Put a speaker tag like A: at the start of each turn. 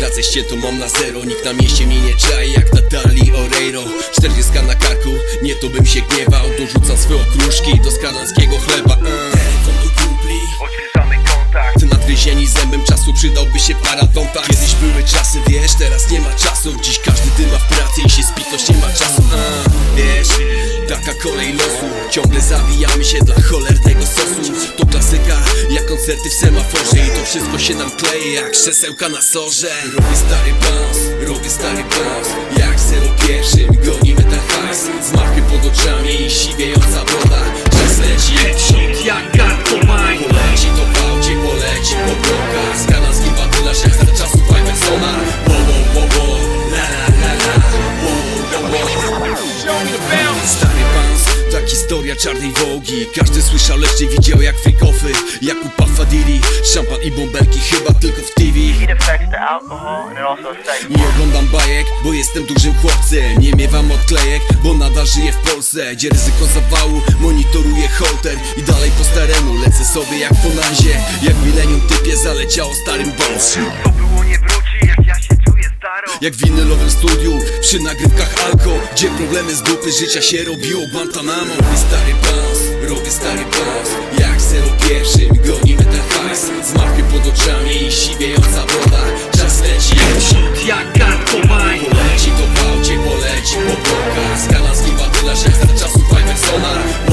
A: Klacę ściętą mam na zero. Nikt na mieście mnie nie czai jak Natalii Oreiro. 40 na karku, nie to bym się gniewał. Dorzucam swoje okruszki do skanańskiego chleba. Uh. Telefon do kumpli.
B: Odświeżamy kontakt.
A: Nadgryzieni zębem czasu przydałby się paratonta Kiedyś były czasy, wiesz, teraz nie ma czasu. Dziś każdy dyma w pracy i się spiknąć nie ma czasu. Uh. Wiesz, taka kolej losu. Ciągle zawijamy się dla cholernego sosu. To klasyka, koncerty w semaforze I to wszystko się nam kleje jak krzesełka na sorze. Robię stary bounce, robię stary bounce Jak zero pierwszym gonimy ten hajs. Zmachy pod oczami i siwiejąca broda Czas leci
B: Headshot jak Garkomań
A: Poleci to bałcie, poleci po blokach. Z kanalskim batylasz jak za czasów Iversona Wo, wo, wo, wo, la la la la Wo, wo, wo, wo Stary bounce, tak historia czarnej wogi. Każdy słyszał, lecz nie widział jak freak-offy Szampan i bąbelki chyba tylko w TV nie oglądam bajek, bo jestem dużym chłopcem. Nie miewam odklejek, bo nadal żyję w Polsce. Gdzie ryzyko zawału, monitoruję holter. I dalej po staremu, lecę sobie jak po nazie Jak w milenium typie zaleciało starym bounce
B: To było nie wróci jak ja się czuję staro
A: Jak w winylowym studiu, przy nagrywkach alko. Gdzie problemy z dupy życia się robiło Guantanamo. Robię stary bounce, robię stary bounce lot of